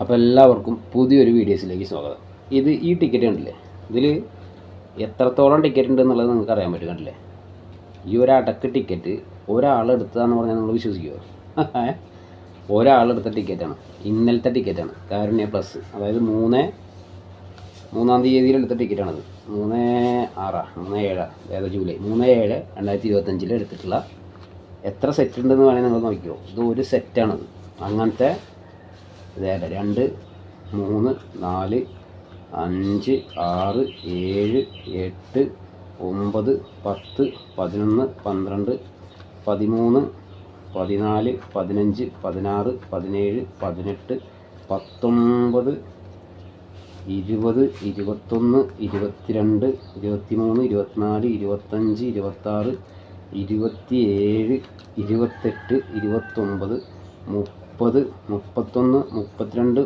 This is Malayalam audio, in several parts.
അപ്പോൾ എല്ലാവർക്കും പുതിയൊരു വീഡിയോസിലേക്ക് സ്വാഗതം. ഇത് ഈ ടിക്കറ്റ് കണ്ടില്ലേ? ഇതിൽ എത്രത്തോളം ടിക്കറ്റ് ഉണ്ട് എന്നുള്ളത് നിങ്ങൾക്ക് അറിയാൻ പറ്റും കണ്ടില്ലേ? ഈ ഒരടക്ക് ടിക്കറ്റ് ഒരാളെടുത്തതാന്ന് പറഞ്ഞാൽ നിങ്ങൾ വിശ്വസിക്കുമോ ഒരാളെടുത്ത ടിക്കറ്റാണ് ഇന്നലത്തെ ടിക്കറ്റാണ് കാരുണ്യ പ്ലസ് അതായത് മൂന്ന് മൂന്നാം തീയതിയിൽ എടുത്ത ടിക്കറ്റാണത് മൂന്ന് ആറാ മൂന്ന് ഏഴാ ഏതാ ജൂലൈ. മൂന്ന് ഏഴ് രണ്ടായിരത്തി ഇരുപത്തഞ്ചിൽ എടുത്തിട്ടുള്ള എത്ര സെറ്റ് ഉണ്ടെന്ന് വേണമെങ്കിൽ നിങ്ങൾ നോക്കിയോ ഇത് ഒരു സെറ്റാണത് അങ്ങനത്തെ ഇതേടെ രണ്ട് മൂന്ന് നാല് അഞ്ച് ആറ് ഏഴ് എട്ട് ഒമ്പത് പത്ത് പതിനൊന്ന് പന്ത്രണ്ട് പതിമൂന്ന് പതിനാല് പതിനഞ്ച് പതിനാറ് പതിനേഴ് പതിനെട്ട് പത്തൊമ്പത് ഇരുപത് ഇരുപത്തൊന്ന് ഇരുപത്തിരണ്ട് ഇരുപത്തിമൂന്ന് ഇരുപത്തിനാല് ഇരുപത്തഞ്ച് ഇരുപത്താറ് ഇരുപത്തിയേഴ് ഇരുപത്തെട്ട് ഇരുപത്തൊമ്പത് മുപ്പത് മുപ്പത്തൊന്ന് മുപ്പത്തിരണ്ട്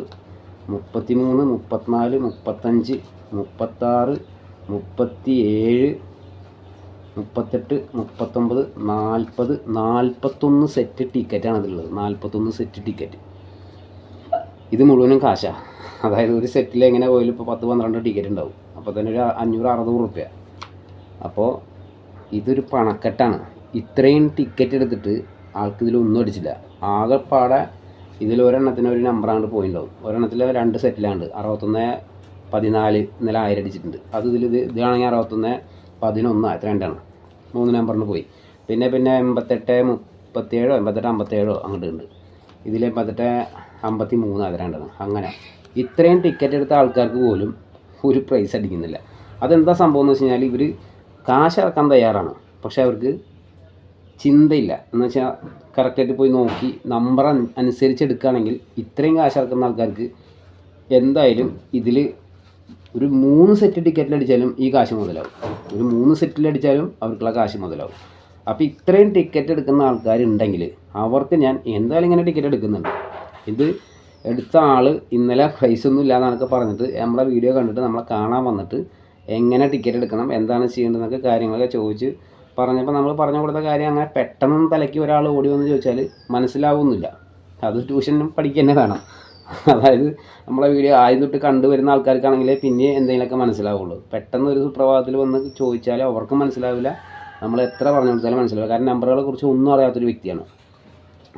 മുപ്പത്തിമൂന്ന് മുപ്പത്തിനാല് മുപ്പത്തഞ്ച് മുപ്പത്താറ് മുപ്പത്തി ഏഴ് മുപ്പത്തെട്ട് മുപ്പത്തൊമ്പത് നാൽപ്പത് നാൽപ്പത്തൊന്ന് സെറ്റ് ടിക്കറ്റാണ് അതിലുള്ളത്. നാൽപ്പത്തൊന്ന് സെറ്റ് ടിക്കറ്റ്. ഇത് മുഴുവനും കാശാ. അതായത് ഒരു സെറ്റിൽ എങ്ങനെ പോയാലും ഇപ്പോൾ പത്ത് പന്ത്രണ്ട് ടിക്കറ്റ് ഉണ്ടാവും. അപ്പോൾ തന്നെ ഒരു അഞ്ഞൂറ് അറുന്നൂറ് റുപ്യ. അപ്പോൾ ഇതൊരു പണക്കെട്ടാണ്. ഇത്രയും ടിക്കറ്റ് എടുത്തിട്ട് ആൾക്കിതിലൊന്നും അടിച്ചില്ല. ആകെപ്പാടെ ഇതിൽ ഒരെണ്ണത്തിന് ഒരു നമ്പറാണ് അങ്ങോട്ട് പോയിണ്ടാവും. ഒരെണ്ണത്തിൽ രണ്ട് സെറ്റിലാണ്ട് അറുപത്തൊന്ന് പതിനാല് ഇന്നലെ ആയിരം അടിച്ചിട്ടുണ്ട്. അത് ഇതിൽ ഇത് ഇതാണെങ്കിൽ അറുപത്തൊന്ന് പതിനൊന്ന് എത്ര രണ്ടാണ്. മൂന്ന് നമ്പറിന് പോയി. പിന്നെ പിന്നെ എൺപത്തെട്ട് മുപ്പത്തേഴോ എൺപത്തെട്ട് അമ്പത്തേഴോ അങ്ങോട്ട് ഉണ്ട് ഇതിൽ എൺപത്തെട്ട് അമ്പത്തി മൂന്ന് അത് രണ്ടാണ്. അങ്ങനെ. ഇത്രയും ടിക്കറ്റ് എടുത്ത ആൾക്കാർക്ക് പോലും ഒരു പ്രൈസ് അടിക്കുന്നില്ല. അതെന്താ സംഭവം എന്ന് വെച്ച് കഴിഞ്ഞാൽ ഇവർ കാശ് ഇറക്കാൻ തയ്യാറാണ്. പക്ഷേ അവർക്ക് ചിന്തയില്ല. എന്ന് വെച്ചാൽ കറക്റ്റായിട്ട് പോയി നോക്കി നമ്പർ അനുസരിച്ച് എടുക്കുകയാണെങ്കിൽ ഇത്രയും കാശ് ഇറക്കുന്ന ആൾക്കാർക്ക് എന്തായാലും ഇതിൽ ഒരു മൂന്ന് സെറ്റ് ടിക്കറ്റിൽ അടിച്ചാലും ഈ കാശ് മുതലാവും. ഒരു മൂന്ന് സെറ്റിൽ അടിച്ചാലും അവർക്കുള്ള കാശ് മുതലാവും. അപ്പോൾ ഇത്രയും ടിക്കറ്റ് എടുക്കുന്ന ആൾക്കാരുണ്ടെങ്കിൽ അവർക്ക് ഞാൻ എന്തായാലും ഇങ്ങനെ ടിക്കറ്റ് എടുക്കുന്നുണ്ട്. ഇത് എടുത്ത ആൾ ഇന്നലെ പ്രൈസ് ഒന്നും ഇല്ലാന്നൊക്കെ പറഞ്ഞിട്ട് നമ്മളെ വീഡിയോ കണ്ടിട്ട് നമ്മളെ കാണാൻ വന്നിട്ട് എങ്ങനെ ടിക്കറ്റ് എടുക്കണം എന്താണ് ചെയ്യേണ്ടതെന്നൊക്കെ കാര്യങ്ങളൊക്കെ ചോദിച്ച് പറഞ്ഞപ്പോൾ നമ്മൾ പറഞ്ഞു കൊടുത്ത കാര്യം അങ്ങനെ പെട്ടെന്ന് തലയ്ക്ക് ഒരാൾ ഓടി വന്ന് ചോദിച്ചാൽ മനസ്സിലാവുന്നില്ല. അത് ട്യൂഷനും പഠിക്കുക തന്നെ വേണം. അതായത് നമ്മളെ വീഡിയോ ആദ്യം തൊട്ട് കണ്ടുവരുന്ന ആൾക്കാർക്കാണെങ്കിൽ പിന്നെ എന്തെങ്കിലുമൊക്കെ മനസ്സിലാവുള്ളൂ. പെട്ടെന്ന് ഒരു സുപ്രഭാതത്തിൽ വന്ന് ചോദിച്ചാൽ അവർക്കും മനസ്സിലാവില്ല. നമ്മൾ എത്ര പറഞ്ഞു കൊടുത്താലും മനസ്സിലാവില്ല. കാരണം നമ്പറുകളെ കുറിച്ച് ഒന്നും അറിയാത്തൊരു വ്യക്തിയാണ്.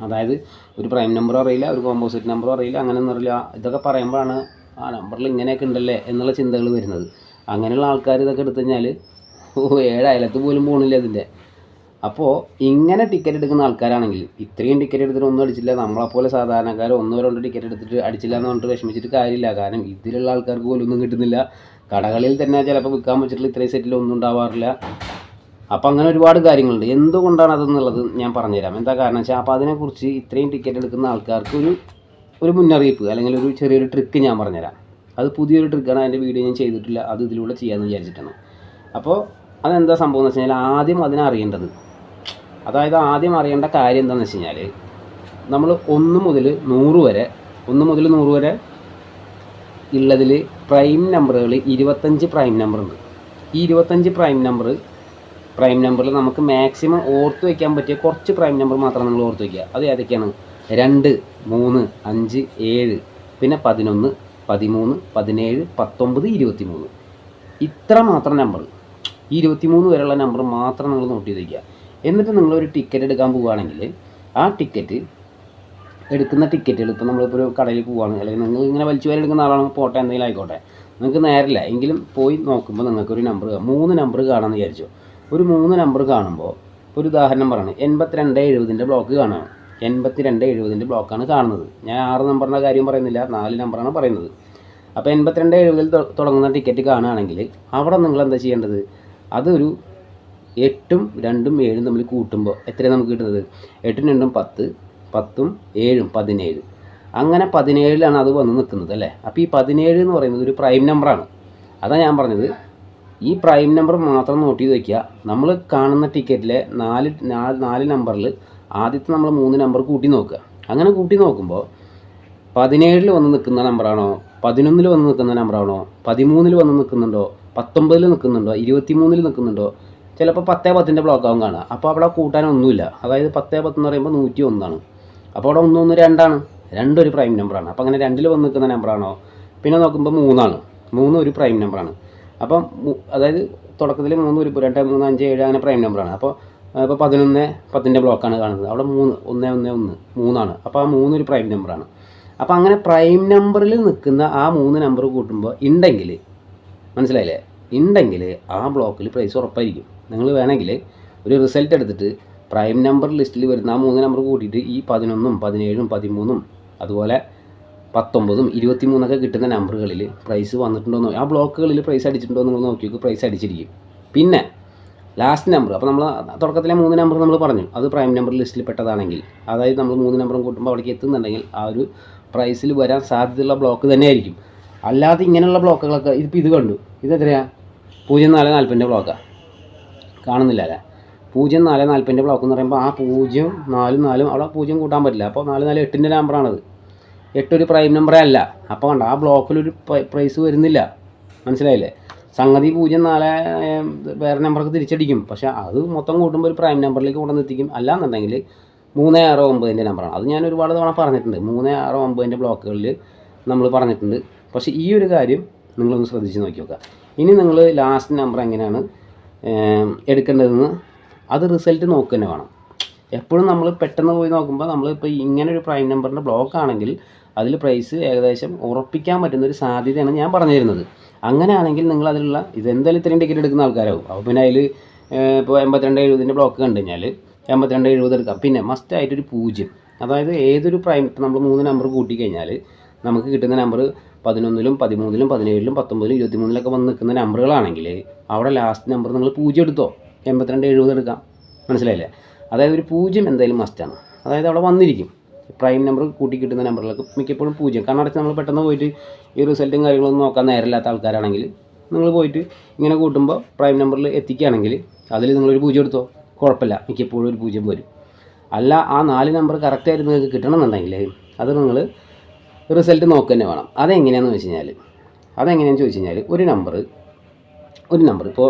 അതായത് ഒരു പ്രൈം നമ്പറും അറിയില്ല ഒരു കോമ്പോസിറ്റ് നമ്പറും അറിയില്ല അങ്ങനെയൊന്നും അറിയില്ല. ഇതൊക്കെ പറയുമ്പോഴാണ് ആ നമ്പറിൽ ഇങ്ങനെയൊക്കെ ഉണ്ടല്ലേ എന്നുള്ള ചിന്തകൾ വരുന്നത്. അങ്ങനെയുള്ള ആൾക്കാർ ഇതൊക്കെ എടുത്തു കഴിഞ്ഞാൽ ഏഴ് അയലത്ത് പോലും പോകണില്ല ഇതിന്റെ അപ്പോൾ ഇങ്ങനെ ടിക്കറ്റ് എടുക്കുന്ന ആൾക്കാരാണെങ്കിൽ ഇത്രയും ടിക്കറ്റ് എടുത്തിട്ട് ഒന്നും അടിച്ചില്ല. നമ്മളെപ്പോലെ സാധാരണക്കാർ ഒന്നോ രണ്ടോ ടിക്കറ്റ് എടുത്തിട്ട് അടിച്ചില്ല എന്ന് പറഞ്ഞിട്ട് വിഷമിച്ചിട്ട് കാര്യമില്ല. കാരണം ഇതിലുള്ള ആൾക്കാർക്ക് പോലും ഒന്നും കിട്ടുന്നില്ല. കടകളിൽ തന്നെ ചിലപ്പോൾ വിൽക്കാൻ വെച്ചിട്ടുള്ള ഇത്രയും സെറ്റിൽ ഒന്നും ഉണ്ടാവാറില്ല. അപ്പം അങ്ങനെ ഒരുപാട് കാര്യങ്ങളുണ്ട്. എന്തുകൊണ്ടാണ് അതെന്നുള്ളത് ഞാൻ പറഞ്ഞുതരാം. എന്താ കാരണം വെച്ചാൽ അപ്പോൾ അതിനെക്കുറിച്ച് ഇത്രയും ടിക്കറ്റ് എടുക്കുന്ന ആൾക്കാർക്ക് ഒരു ഒരു മുന്നറിയിപ്പ് അല്ലെങ്കിൽ ഒരു ചെറിയൊരു ട്രിക്ക് ഞാൻ പറഞ്ഞുതരാം. അത് പുതിയൊരു ട്രിക്കാണ് അതിന്റെ വീഡിയോ ഞാൻ ചെയ്തിട്ടില്ല. അത് ഇതിലൂടെ ചെയ്യാമെന്ന് വിചാരിച്ചിട്ടാണ്. അപ്പോൾ അതെന്താ സംഭവം എന്ന് വെച്ച് കഴിഞ്ഞാൽ ആദ്യം അതിനെ അറിയേണ്ടത്. അതായത് ആദ്യം അറിയേണ്ട കാര്യം എന്താണെന്ന് വെച്ച് കഴിഞ്ഞാൽ നമ്മൾ ഒന്ന് മുതൽ നൂറ് വരെ ഒന്ന് മുതൽ നൂറ് വരെ ഉള്ളതിൽ പ്രൈം നമ്പറുകൾ ഇരുപത്തഞ്ച് പ്രൈം നമ്പർ ഉണ്ട്. ഈ ഇരുപത്തഞ്ച് പ്രൈം നമ്പർ പ്രൈം നമ്പറിൽ നമുക്ക് മാക്സിമം ഓർത്ത് വയ്ക്കാൻ പറ്റിയ കുറച്ച് പ്രൈം നമ്പർ മാത്രം നിങ്ങൾ ഓർത്ത് വയ്ക്കുക അത് ഏതൊക്കെയാണ്? രണ്ട് മൂന്ന് അഞ്ച് ഏഴ് പിന്നെ പതിനൊന്ന് പതിമൂന്ന് പതിനേഴ് പത്തൊമ്പത് ഇരുപത്തി മൂന്ന് ഇത്ര മാത്രം നമ്പർ ഈ ഇരുപത്തി മൂന്ന് വരെയുള്ള നമ്പർ മാത്രം നിങ്ങൾ നോട്ട് ചെയ്ത് വയ്ക്കുക എന്നിട്ട് നിങ്ങളൊരു ടിക്കറ്റ് എടുക്കാൻ പോവുകയാണെങ്കിൽ ആ ടിക്കറ്റ് എടുക്കുന്ന ടിക്കറ്റുകൾ ഇപ്പോൾ നമ്മളിപ്പോൾ ഒരു കടയിൽ പോവുകയാണ്. അല്ലെങ്കിൽ നിങ്ങൾ ഇങ്ങനെ വലിച്ചു വരെ എടുക്കുന്ന ആളാണ് പോട്ടെ എന്തെങ്കിലും ആയിക്കോട്ടെ. നിങ്ങൾക്ക് നേരില്ല. എങ്കിലും പോയി നോക്കുമ്പോൾ നിങ്ങൾക്കൊരു നമ്പർ മൂന്ന് നമ്പർ കാണാമെന്ന് വിചാരിച്ചു. ഒരു മൂന്ന് നമ്പർ കാണുമ്പോൾ ഒരു ഉദാഹരണം പറയണം. എൺപത്തിരണ്ട് എഴുപതിന്റെ ബ്ലോക്ക് കാണുകയാണ് എൺപത്തി രണ്ട് എഴുപതിന്റെ ബ്ലോക്കാണ് കാണുന്നത്. ഞാൻ ആറ് നമ്പറിന്റെ കാര്യം പറയുന്നില്ല. നാല് നമ്പറാണ് പറയുന്നത്. അപ്പോൾ എൺപത്തിരണ്ട് എഴുപതിൽ തുടങ്ങുന്ന ടിക്കറ്റ് കാണുകയാണെങ്കിൽ അവിടെ നിങ്ങൾ എന്താ ചെയ്യേണ്ടത്? അതൊരു എട്ടും രണ്ടും ഏഴും തമ്മിൽ കൂട്ടുമ്പോൾ എത്രയാണ് നമുക്ക് കിട്ടുന്നത്? എട്ടും രണ്ടും പത്ത് പത്തും ഏഴും പതിനേഴ്. അങ്ങനെ പതിനേഴിലാണ് അത് വന്ന് നിൽക്കുന്നത് അല്ലേ? അപ്പോൾ ഈ പതിനേഴ് എന്ന് പറയുന്നത് ഒരു പ്രൈം നമ്പറാണ് അതാണ് ഞാൻ പറഞ്ഞത്. ഈ പ്രൈം നമ്പർ മാത്രം നോട്ട് ചെയ്ത് വയ്ക്കുക നമ്മൾ കാണുന്ന ടിക്കറ്റിലെ നാല് നാല് നമ്പറിൽ ആദ്യത്തെ നമ്മൾ മൂന്ന് നമ്പർ കൂട്ടി നോക്കുക. അങ്ങനെ കൂട്ടി നോക്കുമ്പോൾ പതിനേഴിൽ വന്ന് നിൽക്കുന്ന നമ്പറാണോ പതിനൊന്നിൽ വന്ന് നിൽക്കുന്ന നമ്പറാണോ പതിമൂന്നിൽ വന്ന് നിൽക്കുന്നുണ്ടോ? പത്തൊമ്പതിൽ നിൽക്കുന്നുണ്ടോ ഇരുപത്തി മൂന്നിൽ നിൽക്കുന്നുണ്ടോ ചിലപ്പോൾ പത്തേ പത്തിന്റെ ബ്ലോക്ക് ആവും കാണുക അപ്പോൾ അവിടെ കൂട്ടാനൊന്നുമില്ല അതായത് പത്തേ പത്ത് എന്ന് പറയുമ്പോൾ നൂറ്റി ഒന്നാണ് അപ്പോൾ അവിടെ ഒന്ന് ഒന്ന് രണ്ടാണ്. രണ്ടൊരു പ്രൈം നമ്പറാണ് അപ്പോൾ അങ്ങനെ രണ്ടിൽ വന്ന് നിൽക്കുന്ന നമ്പറാണോ പിന്നെ നോക്കുമ്പോൾ മൂന്നാണ്. മൂന്ന് ഒരു പ്രൈം നമ്പറാണ് അപ്പം അതായത് തുടക്കത്തിൽ മൂന്ന് ഒരു രണ്ട് മൂന്ന് അഞ്ച് ഏഴ് അങ്ങനെ പ്രൈം നമ്പറാണ് അപ്പോൾ ഇപ്പോൾ പതിനൊന്ന് പത്തിന്റെ ബ്ലോക്കാണ് കാണുന്നത്. അവിടെ മൂന്ന് ഒന്ന് ഒന്ന് ഒന്ന് മൂന്നാണ്. അപ്പോൾ ആ മൂന്ന് ഒരു പ്രൈം നമ്പറാണ് അപ്പോൾ അങ്ങനെ പ്രൈം നമ്പറിൽ നിൽക്കുന്ന ആ മൂന്ന് നമ്പർ കൂട്ടുമ്പോൾ ഉണ്ടെങ്കിൽ മനസ്സിലായില്ലേ? ഉണ്ടെങ്കിൽ ആ ബ്ലോക്കിൽ പ്രൈസ് ഉറപ്പായിരിക്കും. നിങ്ങൾ വേണമെങ്കിൽ ഒരു റിസൾട്ട് എടുത്തിട്ട് പ്രൈം നമ്പർ ലിസ്റ്റിൽ വരുന്ന ആ മൂന്ന് നമ്പർ കൂട്ടിയിട്ട് ഈ പതിനൊന്നും പതിനേഴും പതിമൂന്നും അതുപോലെ പത്തൊമ്പതും ഇരുപത്തി മൂന്നൊക്കെ കിട്ടുന്ന നമ്പറുകളിൽ പ്രൈസ് വന്നിട്ടുണ്ടോ ആ ബ്ലോക്കുകളിൽ പ്രൈസ് അടിച്ചിട്ടുണ്ടോ നിങ്ങൾ നോക്കി നോക്കി പ്രൈസ് അടിച്ചിരിക്കും. പിന്നെ ലാസ്റ്റ് നമ്പർ അപ്പോൾ നമ്മൾ തുടക്കത്തിലെ മൂന്ന് നമ്പർ നമ്മൾ പറഞ്ഞു. അത് പ്രൈം നമ്പർ ലിസ്റ്റിൽ പെട്ടതാണെങ്കിൽ അതായത് നമ്മൾ മൂന്ന് നമ്പറും കൂട്ടുമ്പോൾ അവിടേക്ക് എത്തുന്നുണ്ടെങ്കിൽ ആ ഒരു പ്രൈസിൽ വരാൻ സാധ്യതയുള്ള ബ്ലോക്ക് തന്നെയായിരിക്കും. അല്ലാതെ ഇങ്ങനെയുള്ള ബ്ലോക്കുകളൊക്കെ ഇതിപ്പോൾ ഇത് കണ്ടു. ഇത് എത്രയാണ് പൂജ്യം നാല് നാൽപ്പതിന്റെ ബ്ലോക്കാണ് കാണുന്നില്ല അല്ലേ? പൂജ്യം നാല് നാൽപ്പതിന്റെ ബ്ലോക്ക് എന്ന് പറയുമ്പോൾ ആ പൂജ്യം നാലും നാലും അവിടെ പൂജ്യം കൂട്ടാൻ പറ്റില്ല. അപ്പോൾ നാല് നാല് എട്ടിന്റെ നമ്പറാണത് എട്ടൊരു പ്രൈം നമ്പറേ അല്ല. അപ്പോൾ കണ്ട ആ ബ്ലോക്കിലൊരു പ്രൈസ് വരുന്നില്ല. മനസ്സിലായില്ലേ? സംഗതി പൂജ്യം നാല് വേറെ നമ്പർക്ക് തിരിച്ചടിക്കും. പക്ഷേ അത് മൊത്തം കൂട്ടുമ്പോൾ ഒരു പ്രൈം നമ്പറിലേക്ക് കൊണ്ടുവന്ന് എത്തിക്കും. അല്ലാന്നുണ്ടെങ്കിൽ മൂന്ന് ആറ് ഒമ്പതിന്റെ നമ്പറാണ് അത് ഞാൻ ഒരുപാട് തവണ പറഞ്ഞിട്ടുണ്ട്. മൂന്ന് ആറ് ഒമ്പതിന്റെ ബ്ലോക്കുകളിൽ നമ്മൾ പറഞ്ഞിട്ടുണ്ട്. പക്ഷേ ഈ ഒരു കാര്യം നിങ്ങളൊന്ന് ശ്രദ്ധിച്ച് നോക്കി നോക്കുക. ഇനി നിങ്ങൾ ലാസ്റ്റ് നമ്പർ എങ്ങനെയാണ് എടുക്കേണ്ടതെന്ന് അത് റിസൾട്ട് നോക്കുക തന്നെ വേണം. എപ്പോഴും നമ്മൾ പെട്ടെന്ന് പോയി നോക്കുമ്പോൾ നമ്മൾ ഇപ്പോൾ ഇങ്ങനെ ഒരു പ്രൈം നമ്പറിന്റെ ബ്ലോക്ക് ആണെങ്കിൽ അതിൽ പ്രൈസ് ഏകദേശം ഉറപ്പിക്കാൻ പറ്റുന്ന ഒരു സാധ്യതയാണ് ഞാൻ പറഞ്ഞു തരുന്നത് അങ്ങനെയാണെങ്കിൽ നിങ്ങൾ അതിലുള്ള ഇതെന്തായാലും ഇത്രയും ടിക്കറ്റ് എടുക്കുന്ന ആൾക്കാരാവും. അപ്പോൾ പിന്നെ അതിൽ ഇപ്പോൾ എൺപത്തിരണ്ട് എഴുപതിന്റെ ബ്ലോക്ക് കണ്ടു കഴിഞ്ഞാൽ എൺപത്തിരണ്ട് എഴുപത് എടുക്കാം. പിന്നെ മസ്റ്റ് ആയിട്ടൊരു പൂജ്യം. അതായത് ഏതൊരു പ്രൈം നമ്മൾ മൂന്ന് നമ്പർ കൂട്ടി കഴിഞ്ഞാൽ നമുക്ക് കിട്ടുന്ന നമ്പർ പതിനൊന്നിലും പതിമൂന്നിലും പതിനേഴിലും പത്തൊമ്പതിലും ഇരുപത്തിമൂന്നിലൊക്കെ വന്ന് നിൽക്കുന്ന നമ്പറുകളാണെങ്കിൽ അവിടെ ലാസ്റ്റ് നമ്പർ നിങ്ങൾ പൂജ്യം എടുത്തോ? എൺപത്തിരണ്ട് എഴുപത് എടുക്കാം. മനസ്സിലായില്ലേ? അതായത് ഒരു പൂജ്യം എന്തായാലും മസ്റ്റാണ് അതായത് അവിടെ വന്നിരിക്കും. പ്രൈം നമ്പർ കൂട്ടി കിട്ടുന്ന നമ്പറുകൾക്ക് മിക്കപ്പോഴും പൂജ്യം. കാരണം കണ്ണടച്ച് നമ്മൾ പെട്ടെന്ന് പോയിട്ട് ഈ റിസൾട്ടും കാര്യങ്ങളൊന്നും നോക്കാൻ നേരമില്ലാത്ത ആൾക്കാരാണെങ്കിൽ നിങ്ങൾ പോയിട്ട് ഇങ്ങനെ കൂട്ടുമ്പോൾ പ്രൈം നമ്പറിൽ എത്തിക്കുകയാണെങ്കിൽ അതിൽ നിങ്ങളൊരു പൂജ്യം എടുത്തോ? കുഴപ്പമില്ല. മിക്കപ്പോഴും ഒരു പൂജ്യം വരും. അല്ല ആ നാല് നമ്പർ കറക്റ്റായിട്ട് നിങ്ങൾക്ക് കിട്ടണമെന്നുണ്ടെങ്കിൽ അത് നിങ്ങൾ റിസൾട്ട് നോക്കുക തന്നെ വേണം. അതെങ്ങനെയാണെന്ന് വെച്ച് കഴിഞ്ഞാൽ അതെങ്ങനെയാണെന്ന് ചോദിച്ചു കഴിഞ്ഞാൽ ഒരു നമ്പർ ഒരു നമ്പർ ഇപ്പോൾ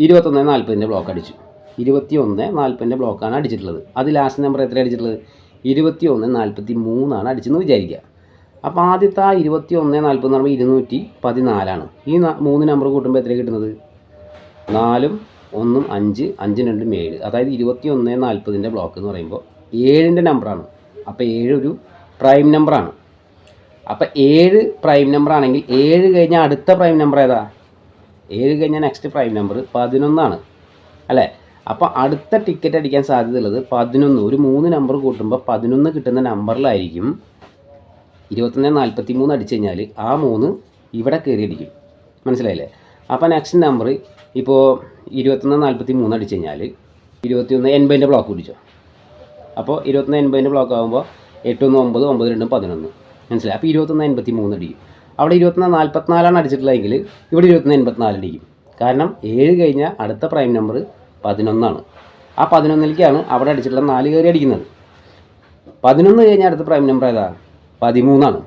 ഇരുപത്തൊന്ന് നാൽപ്പതിന്റെ ബ്ലോക്ക് അടിച്ചു. ഇരുപത്തി ഒന്ന് നാൽപ്പതിന്റെ ബ്ലോക്കാണ് അടിച്ചിട്ടുള്ളത്. അത് ലാസ്റ്റ് നമ്പർ എത്ര അടിച്ചിട്ടുള്ളത്? ഇരുപത്തി ഒന്ന് നാൽപ്പത്തി മൂന്നാണ് അടിച്ചെന്ന് വിചാരിക്കുക. അപ്പോൾ ആദ്യത്തെ ആ ഇരുപത്തി ഒന്ന് നാൽപ്പത് പറയുമ്പോൾ ഇരുന്നൂറ്റി പതിനാലാണ് ഈ മൂന്ന് നമ്പർ കൂട്ടുമ്പോൾ എത്ര കിട്ടുന്നത്? നാലും ഒന്നും അഞ്ച് അഞ്ചും രണ്ടും ഏഴ്. അതായത് ഇരുപത്തി ഒന്ന് നാൽപ്പതിന്റെ ബ്ലോക്ക് എന്ന് പറയുമ്പോൾ ഏഴിന്റെ നമ്പറാണ് അപ്പോൾ ഏഴ് ഒരു പ്രൈം നമ്പറാണ് അപ്പോൾ ഏഴ് പ്രൈം നമ്പർ ആണെങ്കിൽ ഏഴ് കഴിഞ്ഞാൽ അടുത്ത പ്രൈം നമ്പർ ഏതാ? ഏഴ് കഴിഞ്ഞാൽ നെക്സ്റ്റ് പ്രൈം നമ്പർ പതിനൊന്നാണ്. അല്ലേ? അപ്പോൾ അടുത്ത ടിക്കറ്റ് അടിക്കാൻ സാധ്യതയുള്ളത് പതിനൊന്ന്. ഒരു മൂന്ന് നമ്പർ കൂട്ടുമ്പോൾ പതിനൊന്ന് കിട്ടുന്ന നമ്പറിലായിരിക്കും ഇരുപത്തൊന്ന് നാൽപ്പത്തി മൂന്ന് അടിച്ചു കഴിഞ്ഞാൽ ആ മൂന്ന് ഇവിടെ കയറി മനസ്സിലായില്ലേ? അപ്പോൾ നെക്സ്റ്റ് നമ്പർ ഇപ്പോൾ ഇരുപത്തൊന്ന് നാൽപ്പത്തി മൂന്ന് അടിച്ചു കഴിഞ്ഞാൽ ഇരുപത്തിയൊന്ന് എൺപതിന്റെ ബ്ലോക്ക് പിടിച്ചോ അപ്പോൾ ഇരുപത്തൊന്ന് എൺപതിന്റെ ബ്ലോക്ക് ആകുമ്പോൾ എട്ടൊന്ന് ഒമ്പത് ഒമ്പത് രണ്ടും പതിനൊന്ന്. മനസ്സിലായി. അപ്പോൾ ഇരുപത്തൊന്ന് എൺപത്തി മൂന്ന് അടിക്കും അവിടെ ഇരുപത്തൊന്ന് നാൽപ്പത്തിനാലാണ് അടിച്ചിട്ടുള്ളതെങ്കിൽ ഇവിടെ ഇരുപത്തൊന്ന് എൺപത്തിനാല് അടിക്കും കാരണം ഏഴ് കഴിഞ്ഞാൽ അടുത്ത പ്രൈം നമ്പർ പതിനൊന്നാണ്. ആ പതിനൊന്നിലേക്കാണ് അവിടെ അടിച്ചിട്ടുള്ള നാല് കയറി അടിക്കുന്നത്. പതിനൊന്ന് കഴിഞ്ഞാൽ അടുത്ത പ്രൈം നമ്പർ ഏതാ? പതിമൂന്നാണ്.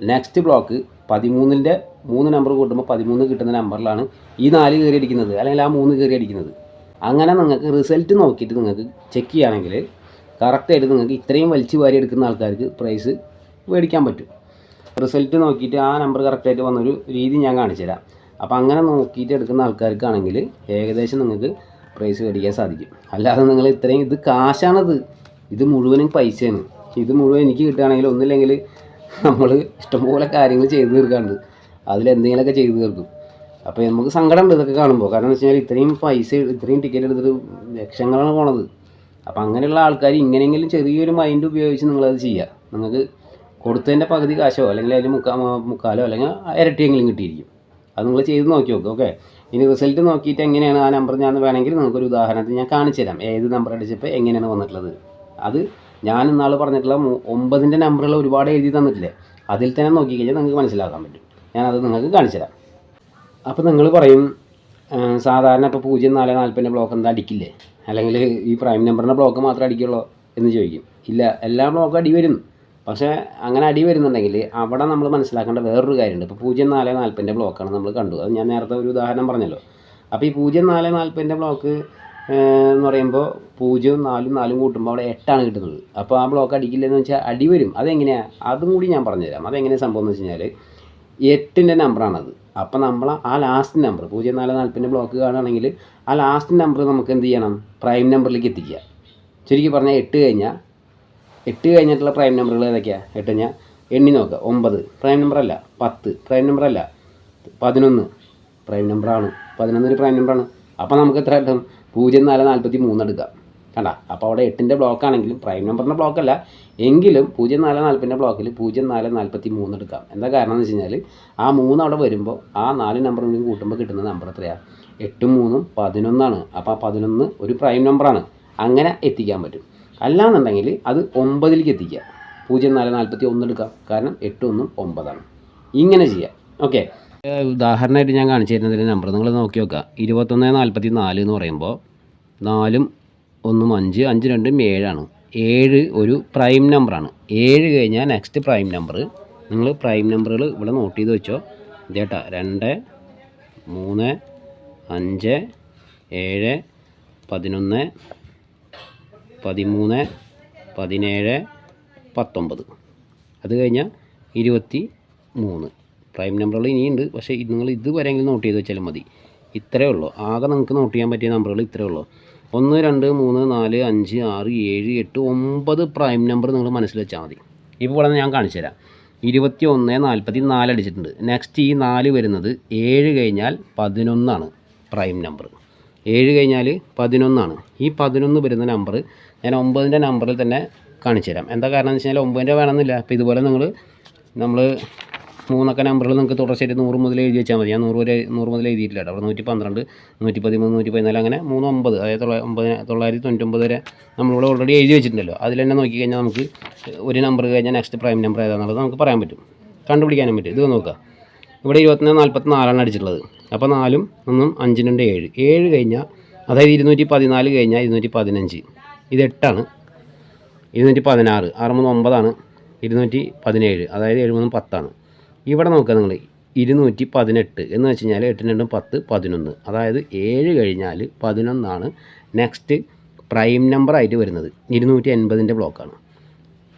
നെക്സ്റ്റ് ബ്ലോക്ക് പതിമൂന്നിന്റെ മൂന്ന് നമ്പർ കൂട്ടുമ്പോൾ പതിമൂന്ന് കിട്ടുന്ന നമ്പറിലാണ് ഈ നാല് കയറി അടിക്കുന്നത്. അല്ലെങ്കിൽ ആ മൂന്ന് കയറി അടിക്കുന്നത്. അങ്ങനെ നിങ്ങൾക്ക് റിസൾട്ട് നോക്കിയിട്ട് നിങ്ങൾക്ക് ചെക്ക് ചെയ്യുകയാണെങ്കിൽ കറക്റ്റായിട്ട് നിങ്ങൾക്ക് ഇത്രയും വലിച്ചു വാരി എടുക്കുന്ന ആൾക്കാർക്ക് പ്രൈസ് മേടിക്കാൻ പറ്റും. റിസൾട്ട് നോക്കിയിട്ട് ആ നമ്പർ കറക്റ്റായിട്ട് വന്നൊരു രീതി ഞാൻ കാണിച്ചു തരാം അപ്പോൾ അങ്ങനെ നോക്കിയിട്ട് എടുക്കുന്ന ആൾക്കാർക്കാണെങ്കിൽ ഏകദേശം നിങ്ങൾക്ക് പ്രൈസ് മേടിക്കാൻ സാധിക്കും. അല്ലാതെ നിങ്ങൾ ഇത്രയും ഇത് കാശാണത്. ഇത് മുഴുവനും പൈസയാണ്. ഇത് മുഴുവൻ എനിക്ക് കിട്ടുകയാണെങ്കിൽ ഒന്നില്ലെങ്കിൽ നമ്മൾ ഇഷ്ടംപോലെ കാര്യങ്ങൾ ചെയ്തു തീർക്കാണ്ട് അതിലെന്തെങ്കിലുമൊക്കെ ചെയ്തു തീർക്കും. അപ്പോൾ നമുക്ക് സങ്കടമുണ്ട് ഇതൊക്കെ കാണുമ്പോൾ. കാരണം എന്ന് വെച്ച് കഴിഞ്ഞാൽ ഇത്രയും പൈസ ഇത്രയും ടിക്കറ്റ് എടുത്തിട്ട് ലക്ഷങ്ങളാണ് പോണത്. അപ്പോൾ അങ്ങനെയുള്ള ആൾക്കാർ ഇങ്ങനെയെങ്കിലും ചെറിയൊരു മൈൻഡ് ഉപയോഗിച്ച് നിങ്ങളത് ചെയ്യുക. നിങ്ങൾക്ക് കൊടുത്തതിന്റെ പകുതി കാശോ അല്ലെങ്കിൽ അതിൽ മുക്കാ മുക്കാലോ അല്ലെങ്കിൽ ഇരട്ടിയെങ്കിലും കിട്ടിയിരിക്കും. അത് നിങ്ങൾ ചെയ്ത് നോക്കി നോക്കുക ഓക്കെ? ഇനി റിസൾട്ട് നോക്കിയിട്ട് എങ്ങനെയാണ് ആ നമ്പർ ഞാൻ വേണമെങ്കിൽ നിങ്ങൾക്കൊരു ഉദാഹരണത്തിന് ഞാൻ കാണിച്ചു തരാം ഏത് നമ്പർ അടിച്ചപ്പോൾ എങ്ങനെയാണ് വന്നിട്ടുള്ളത്? അത് ഞാൻ ഇന്നാൾ പറഞ്ഞിട്ടുള്ള ഒമ്പതിന്റെ നമ്പറുകൾ ഒരുപാട് എഴുതി തന്നിട്ടില്ലേ? അതിൽ തന്നെ നോക്കിക്കഴിഞ്ഞാൽ നിങ്ങൾക്ക് മനസ്സിലാക്കാൻ പറ്റും. ഞാനത് നിങ്ങൾക്ക് കാണിച്ചു തരാം അപ്പോൾ നിങ്ങൾ പറയും സാധാരണ ഇപ്പോൾ പൂജ്യം നാല് നാൽപ്പതിന്റെ ബ്ലോക്ക് എന്താ അടിക്കില്ലേ? അല്ലെങ്കിൽ ഈ പ്രൈം നമ്പറിന്റെ ബ്ലോക്ക് മാത്രമേ അടിക്കുള്ളൂ എന്ന് ചോദിക്കും. ഇല്ല എല്ലാ ബ്ലോക്കും അടി വരും. പക്ഷേ അങ്ങനെ അടി വരുന്നുണ്ടെങ്കിൽ അവിടെ നമ്മൾ മനസ്സിലാക്കേണ്ട വേറൊരു കാര്യമുണ്ട്. ഇപ്പോൾ പൂജ്യം നാല് നാൽപ്പതിന്റെ ബ്ലോക്കാണ് നമ്മൾ കണ്ടു. അത് ഞാൻ നേരത്തെ ഒരു ഉദാഹരണം പറഞ്ഞല്ലോ. അപ്പോൾ ഈ പൂജ്യം നാല് നാൽപ്പതിന്റെ ബ്ലോക്ക് എന്ന് പറയുമ്പോൾ പൂജ്യവും നാലും നാലും കൂട്ടുമ്പോൾ അവിടെ എട്ടാണ് കിട്ടുന്നത്. അപ്പോൾ ആ ബ്ലോക്ക് അടിക്കില്ലെന്ന് വെച്ചാൽ അടി വരും. അതെങ്ങനെയാണ് അതും കൂടി ഞാൻ പറഞ്ഞുതരാം. അതെങ്ങനെ സംഭവം എന്ന് വെച്ച് കഴിഞ്ഞാൽ എട്ടിന്റെ നമ്പറാണത്. അപ്പോൾ നമ്മൾ ആ ലാസ്റ്റ് നമ്പർ പൂജ്യം നാല് നാൽപ്പതിന്റെ ബ്ലോക്ക് കാണുകയാണെങ്കിൽ ആ ലാസ്റ്റ് നമ്പർ നമുക്ക് എന്ത് ചെയ്യണം? പ്രൈം നമ്പറിലേക്ക് എത്തിക്കുക. ചുരുക്കി പറഞ്ഞാൽ എട്ട് കഴിഞ്ഞാൽ എട്ട് കഴിഞ്ഞിട്ടുള്ള പ്രൈം നമ്പറുകൾ ഏതൊക്കെയാണ് എട്ട് കഴിഞ്ഞാൽ എണ്ണി നോക്കുക ഒമ്പത്. പ്രൈം നമ്പർ അല്ല. പത്ത്. പ്രൈം നമ്പർ അല്ല. പതിനൊന്ന്. പ്രൈം നമ്പറാണ് പതിനൊന്ന് ഒരു പ്രൈം നമ്പറാണ് അപ്പോൾ നമുക്ക് എത്ര കിട്ടും? പൂജ്യം നാല് നാൽപ്പത്തി മൂന്ന് എടുക്കാം. കണ്ട? അപ്പോൾ അവിടെ എട്ടിന്റെ ബ്ലോക്ക് ആണെങ്കിലും പ്രൈം നമ്പറിന്റെ ബ്ലോക്ക് അല്ല. എങ്കിലും പൂജ്യം നാല് നാൽപ്പതിന്റെ ബ്ലോക്കിൽ പൂജ്യം നാല് നാൽപ്പത്തി മൂന്ന് എടുക്കാം. എന്താ കാരണം എന്ന് വെച്ച് കഴിഞ്ഞാൽ ആ മൂന്ന് അവിടെ വരുമ്പോൾ ആ നാല് നമ്പറും കൂടി കൂട്ടുമ്പോൾ കിട്ടുന്ന നമ്പർ എത്രയാണ് എട്ടും മൂന്നും പതിനൊന്നാണ്. അപ്പോൾ ആ പതിനൊന്ന് ഒരു പ്രൈം നമ്പറാണ് അങ്ങനെ എത്തിക്കാൻ പറ്റും. അല്ലാന്നുണ്ടെങ്കിൽ അത് ഒമ്പതിലേക്ക് എത്തിക്കുക. പൂജ്യം നാല് നാൽപ്പത്തി ഒന്ന് എടുക്കാം കാരണം എട്ട് ഒന്നും ഒമ്പതാണ്. ഇങ്ങനെ ചെയ്യാം. ഓക്കെ. ഉദാഹരണമായിട്ട് ഞാൻ കാണിച്ചു തരുന്നതിന്റെ നമ്പർ നിങ്ങൾ നോക്കി നോക്കുക. ഇരുപത്തൊന്ന് നാൽപ്പത്തി നാല് എന്ന് പറയുമ്പോൾ നാലും ഒന്നും അഞ്ച് അഞ്ച് രണ്ടും ഏഴാണ്. ഏഴ് ഒരു പ്രൈം നമ്പറാണ് ഏഴ് കഴിഞ്ഞാൽ നെക്സ്റ്റ് പ്രൈം നമ്പർ നിങ്ങൾ പ്രൈം നമ്പറുകൾ ഇവിടെ നോട്ട് ചെയ്ത് വെച്ചോ. ഇതേട്ടാ രണ്ട് മൂന്ന് അഞ്ച് ഏഴ് പതിനൊന്ന് പതിമൂന്ന് പതിനേഴ് പത്തൊമ്പത്. അത് കഴിഞ്ഞാൽ ഇരുപത്തി മൂന്ന് പ്രൈം നമ്പറുകൾ ഇനിയുണ്ട്. പക്ഷേ നിങ്ങൾ ഇതുവരെയെങ്കിലും നോട്ട് ചെയ്ത് വെച്ചാലും മതി. ഇത്രയേ ഉള്ളൂ. ആകെ നിങ്ങൾക്ക് നോട്ട് ചെയ്യാൻ പറ്റിയ നമ്പറുകൾ ഇത്രയേ ഉള്ളൂ. ഒന്ന് രണ്ട് മൂന്ന് നാല് അഞ്ച് ആറ് ഏഴ് എട്ട് ഒമ്പത് പ്രൈം നമ്പർ നിങ്ങൾ മനസ്സിൽ വെച്ചാൽ മതി. ഇപ്പോൾ ഇവിടെ ഞാൻ കാണിച്ചു തരാം. ഇരുപത്തി ഒന്ന് നാൽപ്പത്തി നാല് അടിച്ചിട്ടുണ്ട്. നെക്സ്റ്റ് ഈ നാല് വരുന്നത് ഏഴ് കഴിഞ്ഞാൽ പതിനൊന്നാണ് പ്രൈം നമ്പർ. ഏഴ് കഴിഞ്ഞാൽ പതിനൊന്നാണ്. ഈ പതിനൊന്ന് വരുന്ന നമ്പർ ഞാൻ ഒമ്പതിന്റെ നമ്പറിൽ തന്നെ കാണിച്ചു തരാം. എന്താ കാരണം എന്ന് വെച്ച് കഴിഞ്ഞാൽ ഒമ്പതിന്റെ വേണമെന്നില്ല അപ്പോൾ ഇതുപോലെ നിങ്ങൾ നമ്മൾ മൂന്നൊക്കെ നമ്പറുകൾ നിങ്ങൾക്ക് തുടർച്ചയായിട്ട് നൂറ് മുതൽ എഴുതി വെച്ചാൽ മതി. ഞാൻ നൂറ് വരെ നൂറ് മുതൽ എഴുതിയിട്ടില്ല അവിടെ നൂറ്റി പന്ത്രണ്ട് നൂറ്റി പതിമൂന്ന് നൂറ്റി പതിനാല് അങ്ങനെ മൂന്ന് ഒമ്പത് അതായത് ഒമ്പത് തൊള്ളായിരത്തി തൊണ്ണൂറ്റൊമ്പത് വരെ നമ്മളിവിടെ ഓൾറെഡി എഴുതി വെച്ചിട്ടുണ്ടല്ലോ. അതിൽ തന്നെ നോക്കി കഴിഞ്ഞാൽ നമുക്ക് ഒരു നമ്പർ കഴിഞ്ഞാൽ നെക്സ്റ്റ് പ്രൈം നമ്പർ ഏതാണെന്നുള്ളത് നമുക്ക് പറയാൻ പറ്റും. കണ്ടുപിടിക്കാനും പറ്റും. ഇത് നോക്കുക. ഇവിടെ ഇരുപത്തിനാല് നാൽപ്പത്തി നാലാണ് അടിച്ചിട്ടുള്ളത്. അപ്പോൾ നാലും ഒന്നും അഞ്ചിനും രണ്ട് ഏഴ്. ഏഴ് കഴിഞ്ഞാൽ അതായത് ഇരുന്നൂറ്റി പതിനാല് കഴിഞ്ഞാൽ ഇരുന്നൂറ്റി പതിനഞ്ച് ഇത് എട്ടാണ്. ഇരുന്നൂറ്റി പതിനാറ് ആറ് മൂന്ന് ഒമ്പതാണ്. ഇരുന്നൂറ്റി പതിനേഴ് അതായത് ഏഴ് മൂന്നും പത്താണ്. ഇവിടെ നോക്കുക നിങ്ങൾ ഇരുന്നൂറ്റി പതിനെട്ട് എന്ന് വെച്ച് കഴിഞ്ഞാൽ എട്ടിന് രണ്ടും പത്ത് പതിനൊന്ന്. അതായത് ഏഴ് കഴിഞ്ഞാൽ പതിനൊന്നാണ് നെക്സ്റ്റ് പ്രൈം നമ്പർ ആയിട്ട് വരുന്നത്. ഇരുന്നൂറ്റി എൺപതിന്റെ ബ്ലോക്കാണ്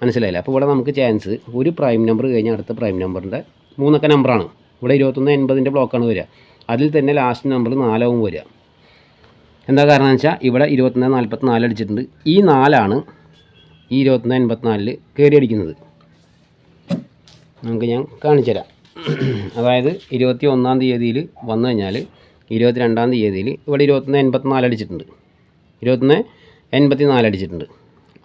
മനസ്സിലായില്ല? അപ്പോൾ ഇവിടെ നമുക്ക് ചാൻസ് ഒരു പ്രൈം നമ്പർ കഴിഞ്ഞാൽ അടുത്ത പ്രൈം നമ്പറിന്റെ മൂന്നൊക്കെ നമ്പറാണ് ഇവിടെ ഇരുപത്തൊന്ന് എൺപതിന്റെ ബ്ലോക്കാണ് വരിക. അതിൽ തന്നെ ലാസ്റ്റ് നമ്പർ നാലാവും വരിക. എന്താ കാരണം വെച്ചാൽ ഇവിടെ ഇരുപത്തൊന്ന് നാൽപ്പത്തി നാല് അടിച്ചിട്ടുണ്ട്. ഈ നാലാണ് ഈ ഇരുപത്തൊന്ന് എൺപത്തിനാലിൽ കയറി അടിക്കുന്നത്. നമുക്ക് ഞാൻ കാണിച്ചു തരാം. അതായത് ഇരുപത്തി ഒന്നാം തീയതിയിൽ വന്നു കഴിഞ്ഞാൽ ഇരുപത്തി രണ്ടാം തീയതിയിൽ ഇവിടെ ഇരുപത്തൊന്ന് എൺപത്തിനാല് അടിച്ചിട്ടുണ്ട്. ഇരുപത്തൊന്ന് എൺപത്തി നാല് അടിച്ചിട്ടുണ്ട്.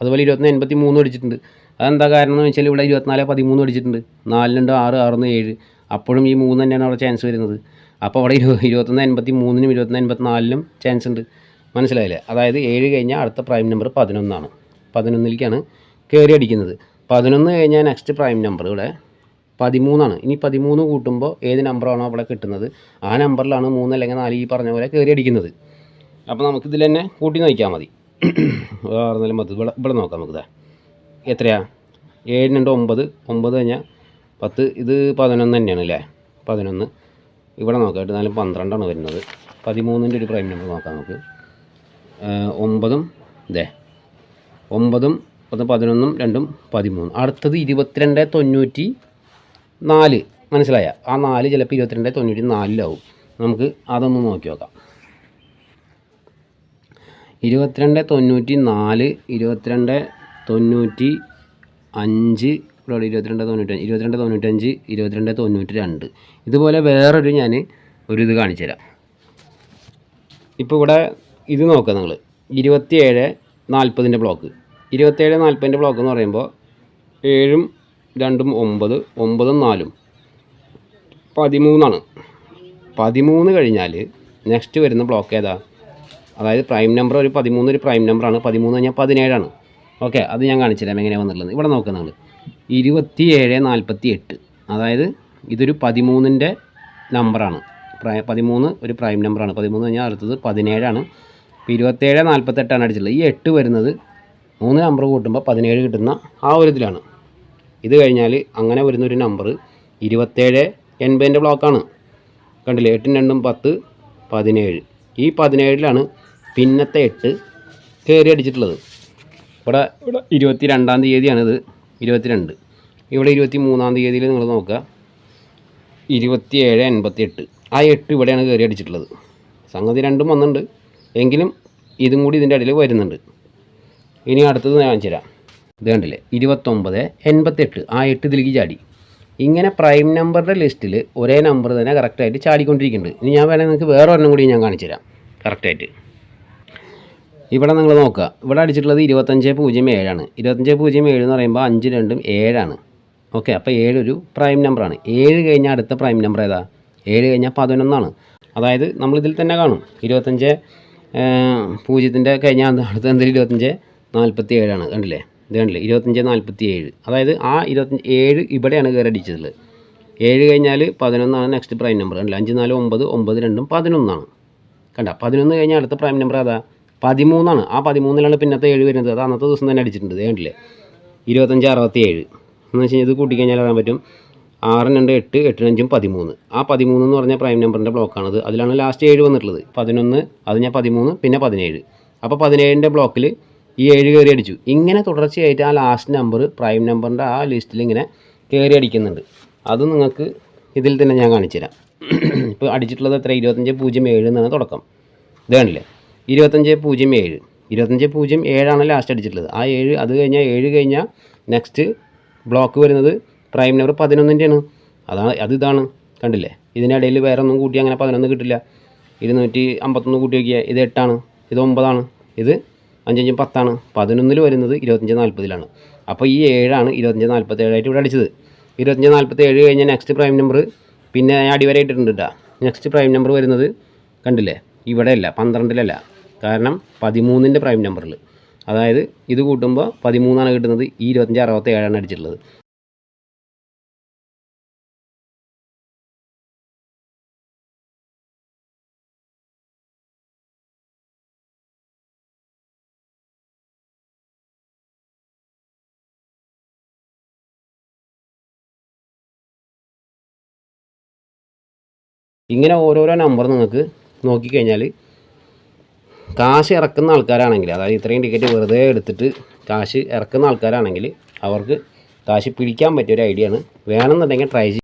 അതുപോലെ ഇരുപത്തൊന്ന് എൺപത്തി മൂന്ന് അടിച്ചിട്ടുണ്ട്. അതെന്താ കാരണം എന്ന് വെച്ചാൽ ഇവിടെ ഇരുപത്തിനാല് പതിമൂന്ന് അടിച്ചിട്ടുണ്ട്. നാലിലുണ്ട് ആറ് ആറൊന്ന് ഏഴ്. അപ്പോഴും ഈ മൂന്ന് തന്നെയാണ് അവിടെ ചാൻസ് വരുന്നത്. അപ്പോൾ അവിടെ ഇരു ഇരുപത്തൊന്ന് എൺപത്തി മൂന്നിനും ഇരുപത്തൊന്ന് എൺപത്തിനാലിനും ചാൻസ് ഉണ്ട്. മനസ്സിലായില്ലേ? അതായത് ഏഴ് കഴിഞ്ഞാൽ അടുത്ത പ്രൈം നമ്പർ പതിനൊന്നാണ്. പതിനൊന്നിലേക്കാണ് കയറി അടിക്കുന്നത്. പതിനൊന്ന് കഴിഞ്ഞാൽ നെക്സ്റ്റ് പ്രൈം നമ്പർ ഇവിടെ പതിമൂന്നാണ്. ഇനി പതിമൂന്ന് കൂട്ടുമ്പോൾ ഏത് നമ്പറാണോ അവിടെ കിട്ടുന്നത്? ആ നമ്പറിലാണ് മൂന്ന് അല്ലെങ്കിൽ നാല് ഈ പറഞ്ഞ പോലെ കയറി അടിക്കുന്നത്. അപ്പോൾ നമുക്കിതിൽ തന്നെ കൂട്ടി നോക്കിയാൽ മതി. വേറെ മതി. ഇവിടെ ഇവിടെ നോക്കാം നമുക്കിതാ എത്രയാ? ഏഴിനുണ്ട് ഒമ്പത്. ഒമ്പത് കഴിഞ്ഞാൽ പത്ത്. ഇത് പതിനൊന്ന് തന്നെയാണ് അല്ലേ? പതിനൊന്ന്. ഇവിടെ നോക്കാം. എട്ട് പന്ത്രണ്ടാണ് വരുന്നത്. പതിമൂന്നിന്റെ ഒരു പ്രൈം നമ്പർ നോക്കാം നമുക്ക്. ഒമ്പതും ഇതേ ഒമ്പതും ഒന്ന് പതിനൊന്നും രണ്ടും പതിമൂന്ന്. അടുത്തത് ഇരുപത്തിരണ്ട് തൊണ്ണൂറ്റി നാല്. മനസ്സിലായ? ആ നാല് ചിലപ്പോൾ ഇരുപത്തിരണ്ട് തൊണ്ണൂറ്റി നാലിലാവും. നമുക്ക് അതൊന്ന് നോക്കി നോക്കാം. ഇരുപത്തിരണ്ട് തൊണ്ണൂറ്റി നാല് ഇരുപത്തിരണ്ട് തൊണ്ണൂറ്റി അഞ്ച് ഇവിടെ ഇരുപത്തിരണ്ട് തൊണ്ണൂറ്റഞ്ച് ഇരുപത്തിരണ്ട് തൊണ്ണൂറ്റഞ്ച് ഇരുപത്തിരണ്ട് തൊണ്ണൂറ്റി രണ്ട്. ഇതുപോലെ വേറൊരു ഞാൻ ഒരു ഇത് കാണിച്ചു തരാം. ഇപ്പോൾ ഇവിടെ ഇത് നോക്കുക നിങ്ങൾ ഇരുപത്തിയേഴ് നാൽപ്പതിന്റെ ബ്ലോക്ക് ഇരുപത്തേഴ് നാൽപ്പതിന്റെ ബ്ലോക്ക് എന്ന് പറയുമ്പോൾ ഏഴും രണ്ടും ഒമ്പത് ഒമ്പതും നാലും. പതിമൂന്നാണ്. പതിമൂന്ന് കഴിഞ്ഞാൽ നെക്സ്റ്റ് വരുന്ന ബ്ലോക്ക് ഏതാ? അതായത് പ്രൈം നമ്പർ ഒരു പതിമൂന്ന് ഒരു പ്രൈം നമ്പറാണ് പതിമൂന്ന് കഴിഞ്ഞാൽ പതിനേഴാണ്. ഓക്കെ അത് ഞാൻ കാണിച്ചു തരാം എങ്ങനെയാണ് വന്നിട്ടുള്ളത്. ഇവിടെ നോക്കുക നിങ്ങൾ ഇരുപത്തി ഏഴ് നാൽപ്പത്തി എട്ട് അതായത് ഇതൊരു പതിമൂന്നിന്റെ നമ്പറാണ്. പ്രൈ പതിമൂന്ന് ഒരു പ്രൈം നമ്പറാണ്. പതിമൂന്ന് കഴിഞ്ഞാൽ അടുത്തത് പതിനേഴാണ്. ഇപ്പോൾ ഇരുപത്തേഴ് നാൽപ്പത്തെട്ടാണ് അടിച്ചിട്ടുള്ളത് ഈ എട്ട് വരുന്നത് മൂന്ന് നമ്പർ കൂട്ടുമ്പോൾ പതിനേഴ് കിട്ടുന്ന ആ ഒരു ഇതിലാണ്. ഇത് കഴിഞ്ഞാൽ അങ്ങനെ വരുന്നൊരു നമ്പർ ഇരുപത്തേഴ് എൺപതിന്റെ ബ്ലോക്കാണ്. കണ്ടില്ലേ? എട്ടും രണ്ടും പത്ത് പതിനേഴ്. ഈ പതിനേഴിലാണ് പിന്നത്തെ എട്ട് കയറി അടിച്ചിട്ടുള്ളത്. ഇവിടെ ഇവിടെ ഇരുപത്തി രണ്ടാം തീയതിയാണിത്. ഇരുപത്തിരണ്ട്. ഇവിടെ ഇരുപത്തി മൂന്നാം തീയതിയിൽ നിങ്ങൾ നോക്കുക. ഇരുപത്തിയേഴ് എൺപത്തി എട്ട് ആ എട്ട് ഇവിടെയാണ് കയറി അടിച്ചിട്ടുള്ളത്. സംഗതി രണ്ടും വന്നിട്ടുണ്ട്. എങ്കിലും ഇതും കൂടി ഇതിന്റെ ഇടയിൽ വരുന്നുണ്ട്. ഇനി അടുത്തത് ഞാൻ ചേരാം ഇത് കണ്ടില്ലേ? ഇരുപത്തൊമ്പത് എൺപത്തെട്ട് ആ എട്ട് ഇതിലേക്ക് ചാടി. ഇങ്ങനെ പ്രൈം നമ്പറുടെ ലിസ്റ്റിൽ ഒരേ നമ്പർ തന്നെ കറക്റ്റായിട്ട് ചാടിക്കൊണ്ടിരിക്കുന്നുണ്ട്. ഇനി ഞാൻ വേണമെങ്കിൽ നിങ്ങൾക്ക് വേറെ ഒരെണ്ണം കൂടി ഞാൻ കാണിച്ചു തരാം. കറക്റ്റായിട്ട്. ഇവിടെ നിങ്ങൾ നോക്കുക. ഇവിടെ അടിച്ചിട്ടുള്ളത് ഇരുപത്തഞ്ച് പൂജ്യം ഏഴാണ്. ഇരുപത്തഞ്ച് പൂജ്യം ഏഴ് എന്ന് പറയുമ്പോൾ അഞ്ച് രണ്ടും ഏഴാണ്. ഓക്കെ അപ്പോൾ ഏഴ് ഒരു പ്രൈം നമ്പറാണ് ഏഴ് കഴിഞ്ഞാൽ അടുത്ത പ്രൈം നമ്പർ ഏതാ? ഏഴ് കഴിഞ്ഞാൽ പതിനൊന്നാണ്. അതായത് നമ്മളിതിൽ തന്നെ കാണും. ഇരുപത്തഞ്ച് പൂജ്യത്തിന്റെ കഴിഞ്ഞാൽ അടുത്ത എന്തെങ്കിലും ഇരുപത്തഞ്ച് നാൽപ്പത്തി ഏഴാണ് കണ്ടില്ലേ? ഇത് കണ്ടില്ലേ? ഇരുപത്തഞ്ച് നാൽപ്പത്തി ഏഴ് അതായത് ആ ഇരുപത്തഞ്ച് ഏഴ് ഇവിടെയാണ് കയറി അടിച്ചതുള്ളത് ഏഴ് കഴിഞ്ഞാൽ പതിനൊന്നാണ് നെക്സ്റ്റ് പ്രൈം നമ്പർ കണ്ടില്ല? അഞ്ച് നാല് ഒമ്പത് ഒമ്പത് രണ്ടും പതിനൊന്നാണ്. കണ്ട? പതിനൊന്ന് കഴിഞ്ഞാൽ അടുത്ത പ്രൈം നമ്പർ അതാ പതിമൂന്നാണ്. ആ പതിമൂന്നിലാണ് പിന്നത്തെ ഏഴ് വരുന്നത്. അത് അന്നത്തെ ദിവസം തന്നെ അടിച്ചിട്ടുണ്ട്. കണ്ടില്ലേ? ഇരുപത്തഞ്ച് അറുപത്തി ഏഴ് എന്ന് വെച്ച് കഴിഞ്ഞാൽ ഇത് കൂട്ടിക്കഴിഞ്ഞാൽ അറിയാൻ പറ്റും ആറ് രണ്ട് എട്ട് എട്ട് അഞ്ചും പതിമൂന്ന്. ആ പതിമൂന്ന് എന്ന് പറഞ്ഞാൽ പ്രൈം നമ്പറിന്റെ ബ്ലോക്കാണത് അതിലാണ് ലാസ്റ്റ് ഏഴ് വന്നിട്ടുള്ളത്. പതിനൊന്ന് അത് ഞാൻ പതിമൂന്ന് പിന്നെ പതിനേഴ്. അപ്പോൾ പതിനേഴിന്റെ ബ്ലോക്കിൽ ഈ ഏഴ് കയറി അടിച്ചു. ഇങ്ങനെ തുടർച്ചയായിട്ട് ആ ലാസ്റ്റ് നമ്പർ പ്രൈം നമ്പറിന്റെ ആ ലിസ്റ്റിൽ ഇങ്ങനെ കയറി അടിക്കുന്നുണ്ട്. അത് നിങ്ങൾക്ക് ഇതിൽ തന്നെ ഞാൻ കാണിച്ചു തരാം ഇപ്പോൾ അടിച്ചിട്ടുള്ളത് എത്ര ഇരുപത്തഞ്ച് പൂജ്യം ഏഴ് എന്നാണ് തുടക്കം. ഇതാണല്ലേ ഇരുപത്തഞ്ച് പൂജ്യം ഏഴ്. ഇരുപത്തഞ്ച് പൂജ്യം ഏഴാണ് ലാസ്റ്റ് അടിച്ചിട്ടുള്ളത്. ആ ഏഴ് അത് കഴിഞ്ഞാൽ ഏഴ് കഴിഞ്ഞാൽ നെക്സ്റ്റ് ബ്ലോക്ക് വരുന്നത് പ്രൈം നമ്പർ പതിനൊന്നിന്റെയാണ് അതാണ് അത് ഇതാണ്. കണ്ടില്ലേ? ഇതിനിടയിൽ വേറെ ഒന്നും കൂട്ടി അങ്ങനെ പതിനൊന്ന് കിട്ടില്ല. ഇരുന്നൂറ്റി അമ്പത്തൊന്ന് കൂട്ടി നോക്കിയാൽ ഇത് എട്ടാണ്. ഇത് ഒമ്പതാണ്. ഇത് അഞ്ചഞ്ചും പത്താണ്. പതിനൊന്നിൽ വരുന്നത് ഇരുപത്തഞ്ച് നാൽപ്പതിലാണ് അപ്പോൾ ഈ ഏഴാണ് ഇരുപത്തഞ്ച് നാൽപ്പത്തേഴായിട്ട് ഇവിടെ അടിച്ചത്. ഇരുപത്തഞ്ച് നാൽപ്പത്തി ഏഴ് കഴിഞ്ഞാൽ നെക്സ്റ്റ് പ്രൈം നമ്പർ പിന്നെ ഞാൻ അടിവരെ ഇട്ടിട്ടുണ്ട് നെക്സ്റ്റ് പ്രൈം നമ്പർ വരുന്നത് കണ്ടില്ലേ? ഇവിടെയല്ല പന്ത്രണ്ടിലല്ല. കാരണം പതിമൂന്നിന്റെ പ്രൈം നമ്പറിൽ അതായത് ഇത് കൂട്ടുമ്പോൾ പതിമൂന്നാണ് കിട്ടുന്നത് ഈ ഇരുപത്തഞ്ച് അറുപത്തി ഏഴാണ് അടിച്ചിട്ടുള്ളത്. ഇങ്ങനെ ഓരോരോ നമ്പർ നിങ്ങൾക്ക് നോക്കിക്കഴിഞ്ഞാൽ കാശ് ഇറക്കുന്ന ആൾക്കാരാണെങ്കിൽ അതായത് ഇത്രയും ടിക്കറ്റ് വെറുതെ എടുത്തിട്ട് കാശ് ഇറക്കുന്ന ആൾക്കാരാണെങ്കിൽ അവർക്ക് കാശ് പിടിക്കാൻ പറ്റിയ ഒരു ഐഡിയ ആണ്. വേണമെന്നുണ്ടെങ്കിൽ ട്രൈ